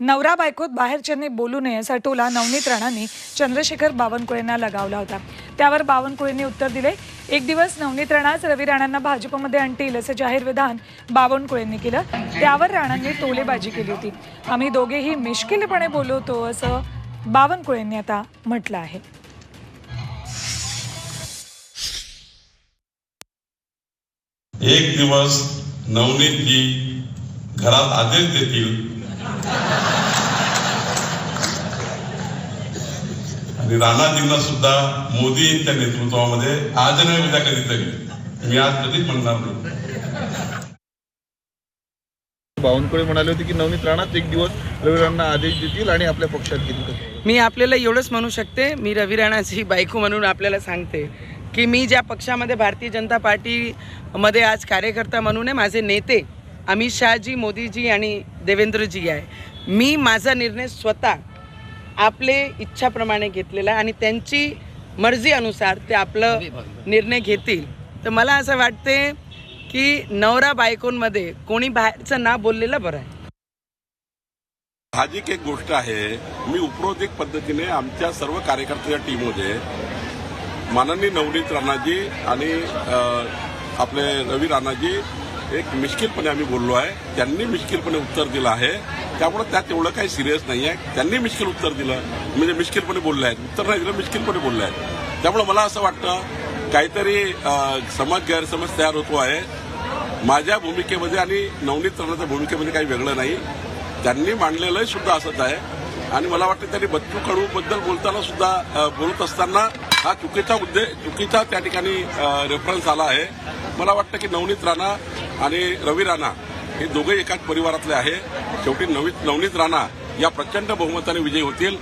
नवरा बायकोत बाहेरच्यांनी बोलू नये असा टोला नवनीत राणांनी चंद्रशेखर बावनकुळेंना लगावला होता. त्यावर बावनकुळेंनी उत्तर दिले एक दिवस नवनीत राणाच रवी राणांना भाजपमध्ये आणतील असं जाहीर विधान बावनकुळेंनी केलं. त्यावर राणांनी टोलेबाजी केली होती. आम्ही दोघेही मिश्किलपणे बोलवतो असं बावनकुळेंनी आता म्हटलं आहे. एक दिवस नवनीतजी घरात आदेश देतील. आणि राणाजींना सुद्धा मोदींच्या नेतृत्वामध्ये आज नाही उद्या कधीतरी. मी आज कधीच म्हणणार नाही. बावनकुळे म्हणाले होते की नवनीत राणाच एक दिवस रविराणांना आदेश देतील आणि आपल्या पक्षात घेतील मी आपल्याला एवढंच म्हणू शकते मी रवी राणाची बायको म्हणून आपल्याला सांगते की मी ज्या पक्षामध्ये भारतीय जनता पार्टीमध्ये आज कार्यकर्ता म्हणून आहे माझे नेते अमित शहाजी मोदीजी आणि देवेंद्रजी आहे. मी माझा निर्णय स्वतः आपले इच्छाप्रमाणे घेतलेला आहे आणि त्यांची मर्जी अनुसार ते आपलं निर्णय घेतील. तर मला असं वाटते की नवरा बायकोंमध्ये कोणी बाहेरचं ना बोललेलं बरं आहे. साहजिक एक गोष्ट आहे मी उपरोधिक पद्धतीने आमच्या सर्व कार्यकर्त्याच्या टीममध्ये माननीय नवनीत राणाजी आणि आपले रवी राणाजी एक मिश्किलपणे आम्ही बोललो आहे. त्यांनी मिश्किलपणे उत्तर दिलं आहे. त्यामुळे त्यात एवढं काही सिरियस नाही आहे त्यांनी मिश्किल उत्तर दिलं. म्हणजे मिश्किलपणे बोलले आहेत. उत्तर नाही दिलं मिश्किलपणे बोलले आहेत. त्यामुळे मला असं वाटतं काहीतरी समाज समज गैरसमज तयार होतो आहे. माझ्या भूमिकेमध्ये आणि नवनीत राणाच्या भूमिकेमध्ये काही वेगळं नाही. त्यांनी मांडलेलंही सुद्धा असंच आहे. आणि मला वाटतं त्यांनी बच्चू कडू बद्दल बोलताना सुद्धा बोलत असताना हा चुकीचा उद्देश चुकीचा त्या ठिकाणी रेफरन्स आला आहे. मला वाटतं की नवनीत राणा आणि रवी राणा हे दोघे एकाच परिवारातले आहे. शेवटी नवनीत नवनीत राणा या प्रचंड बहुमताने विजयी होतील.